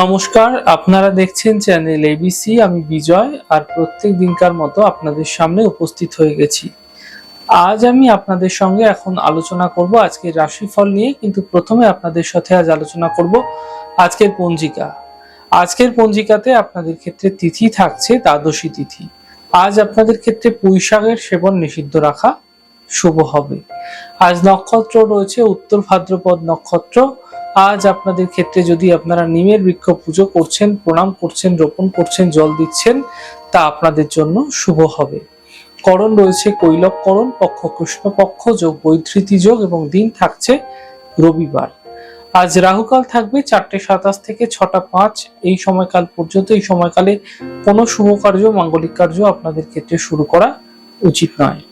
নমস্কার, আপনারা দেখছেন চ্যানেল এবিসি আমি বিজয়, আর প্রত্যেক দিনকার মতো আপনাদের সামনে উপস্থিত হয়ে গেছি। আজ আমি আপনাদের সঙ্গে এখন আলোচনা করব আজকের রাশিফল নিয়ে, কিন্তু প্রথমে আপনাদের সাথে আজ আলোচনা করব আজকের পঞ্জিকা। আজকের পঞ্জিকাতে আপনাদের ক্ষেত্রে তিথি থাকছে দ্বাদশী তিথি। আজ আপনাদের ক্ষেত্রে পুঁইশাকের সেবন নিষিদ্ধ রাখা শুভ হবে। আজ নক্ষত্র রয়েছে উত্তর ভাদ্রপদ নক্ষত্র আজ আপনাদের ক্ষেত্রে যদি আপনারা নিমের বৃক্ষ পুজো করছেন, প্রণাম করছেন, রোপণ করছেন, জল দিচ্ছেন, তা আপনাদের জন্য শুভ হবে। করণ রয়েছে কৈলক করণ পক্ষ কৃষ্ণপক্ষ, যোগ বৈধৃতি যোগ এবং দিন থাকছে রবিবার। আজ রাহুকাল থাকবে চারটে সাতাশ থেকে ছটা পাঁচ। এই সময়কাল পর্যন্ত, এই সময়কালে কোনো শুভ কার্য, মাঙ্গলিক কার্য আপনাদের ক্ষেত্রে শুরু করা উচিত নয়।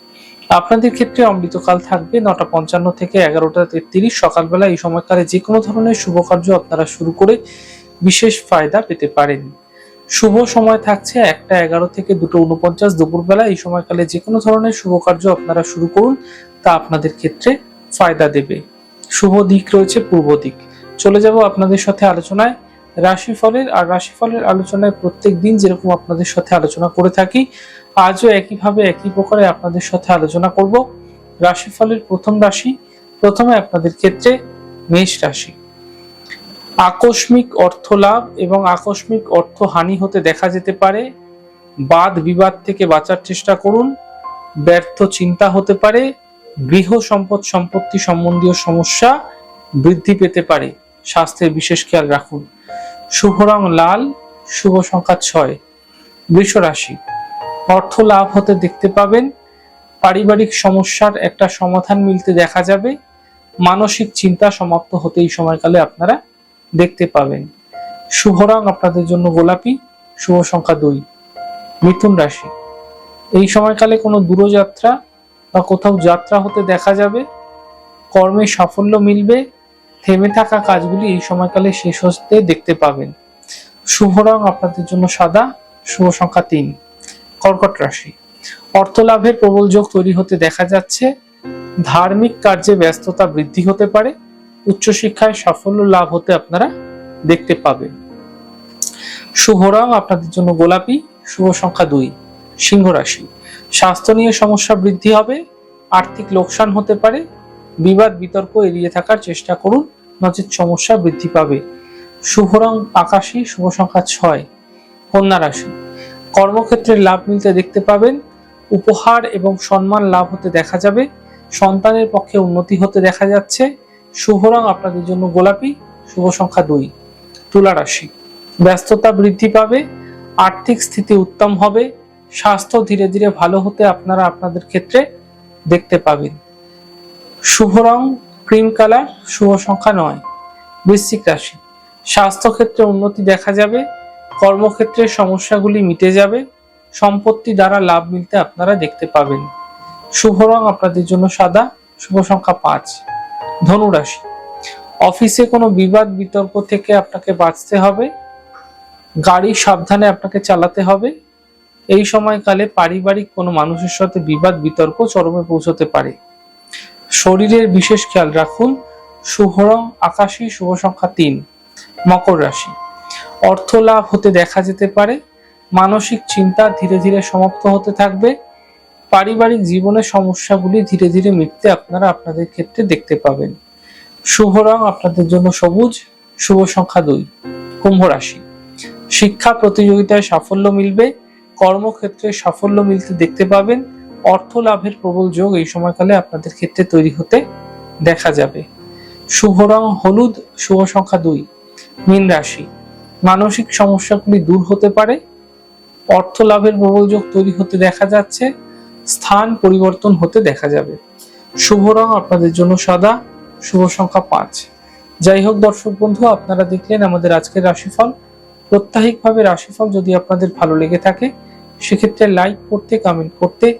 আপনাদের ক্ষেত্রে অমৃতকাল থাকবে নটা পঞ্চান্ন থেকে এগারোটা তেত্রিশ সকালবেলা। এই সময়কালে যে কোনো ধরনের শুভ কার্য আপনারা শুরু করে বিশেষ ফায়দা পেতে পারেন। শুভ সময় থাকছে একটা এগারো থেকে দুটো উনপঞ্চাশ দুপুরবেলা। এই সময়কালে যে কোনো ধরনের শুভ কার্য আপনারা শুরু করুন, তা আপনাদের ক্ষেত্রে ফায়দা দেবে। শুভ দিক রয়েছে পূর্ব দিক। চলে যাব আপনাদের সাথে আলোচনায়। রাশিফলের, আর রাশিফলের আলোচনায় প্রত্যেক দিন যেরকম আপনাদের সাথে আলোচনা করে থাকি, আজও একইভাবে একই প্রকারে আপনাদের সাথে আলোচনা করব। রাশিফলের প্রথম রাশি, প্রথমে আপনাদের ক্ষেত্রে মেষ রাশি। আকস্মিক অর্থ লাভ এবং আকস্মিক অর্থ হানি হতে দেখা যেতে পারে। বাদ বিবাদ থেকে বাঁচার চেষ্টা করুন। ব্যর্থ চিন্তা হতে পারে। গৃহ সম্পদ সম্পত্তি সম্বন্ধীয় সমস্যা বৃদ্ধি পেতে পারে। স্বাস্থ্যের বিশেষ খেয়াল রাখুন। শুভ রং লাল, শুভ সংখ্যা ছয়। বৃষ রাশি অর্থ লাভ হতে দেখতে পাবেন। পারিবারিক সমস্যার একটা সমাধান মিলতে দেখা যাবে। মানসিক চিন্তা সমাপ্ত হতে এই সময়কালে আপনারা দেখতে পাবেন। শুভ রং আপনাদের জন্য গোলাপি, শুভ সংখ্যা দুই। মিথুন রাশি, এই সময়কালে কোনো দূরযাত্রা বা কোথাও যাত্রা হতে দেখা যাবে। কর্মে সাফল্য মিলবে। থেমে থাকা কাজগুলি এই সময়কালে শেষ হতে দেখতে পাবেন। শুভ রং আপনাদের জন্য সাদা, শুভ সংখ্যা তিন, কর্কট রাশি। অর্থ লাভের প্রবল যোগ তৈরি হতে দেখা যাচ্ছে। ধার্মিক কার্যে ব্যস্ততা বৃদ্ধি হতে পারে। উচ্চশিক্ষায় সাফল্য লাভ হতে আপনারা দেখতে পাবেন। শুভ রং আপনাদের জন্য গোলাপি, শুভ সংখ্যা দুই, সিংহ রাশি। স্বাস্থ্য নিয়ে সমস্যা বৃদ্ধি হবে। আর্থিক লোকসান হতে পারে। বিবাদ, বিতর্ক এড়িয়ে থাকার চেষ্টা করুন, নচেত সমস্যা বৃদ্ধি পাবে। শুভ রং আকাশী, শুভ সংখ্যা ছয়, কন্যা রাশি। কর্মক্ষেত্রে লাভ মিলতে দেখতে পাবেন, উপহার এবং সম্মান লাভ হতে দেখা যাবে, সন্তানের পক্ষে উন্নতি হতে দেখা যাচ্ছে, শুভ রং আপনাদের জন্য গোলাপি, শুভ সংখ্যা দুই, তুলা রাশি। ব্যস্ততা বৃদ্ধি পাবে, আর্থিক স্থিতি উত্তম হবে, স্বাস্থ্য ধীরে ধীরে ভালো হতে আপনারা আপনাদের ক্ষেত্রে দেখতে পাবেন। শুভ রং, ক্রিম কালার, শুভ সংখ্যা নয়। বৃশ্চিক রাশি। স্বাস্থ্য ক্ষেত্রে উন্নতি দেখা যাবে, কর্মক্ষেত্রে সমস্যাগুলি মিটে যাবে, সম্পত্তি দ্বারা লাভ মিলতে আপনারা দেখতে পাবেন। শুভ রং আপনাদের জন্য সাদা, শুভ সংখ্যা পাঁচ। ধনু রাশি। অফিসে কোনো বিবাদ, বিতর্ক থেকে আপনাকে বাঁচতে হবে, গাড়ি সাবধানে আপনাকে চালাতে হবে। এই সময়কালে পারিবারিক কোনো মানুষের সাথে বিবাদ, বিতর্ক চরমে পৌঁছতে পারে। শরীরের বিশেষ খেয়াল রাখুন। শুভ রং আকাশী শুভ সংখ্যা তিন, মকর রাশি। অর্থ লাভ হতে দেখা যেতে পারে, মানসিক চিন্তা ধীরে ধীরে সমাপ্ত হতে থাকবে, পারিবারিক জীবনের সমস্যাগুলি ধীরে ধীরে মিটতে আপনারা আপনাদের ক্ষেত্রে দেখতে পাবেন। শুভ রং আপনাদের জন্য সবুজ, শুভ সংখ্যা দুই, কুম্ভ রাশি। শিক্ষা প্রতিযোগিতায় সাফল্য মিলবে, কর্মক্ষেত্রে সাফল্য মিলতে দেখতে পাবেন অর্থ লাভের প্রবল যোগ এই সময়কালে আপনাদের ক্ষেত্রে তৈরি হতে দেখা যাবে। শুভ রং হলুদ, শুভ সংখ্যা দুই, মীন রাশি। মানসিক সমস্যাগুলি দূর হতে পারে। অর্থ লাভের প্রবল যোগ তৈরি হতে দেখা যাচ্ছে। স্থান পরিবর্তন হতে দেখা যাবে। শুভ রং আপনাদের জন্য সাদা, শুভ সংখ্যা পাঁচ। যাই হোক দর্শক বন্ধু, আপনারা দেখলেন আমাদের আজকের রাশিফল। প্রত্যাহিকভাবে রাশিফল যদি আপনাদের ভালো লেগে থাকে, সেক্ষেত্রে লাইক করতে কমেন্ট করতে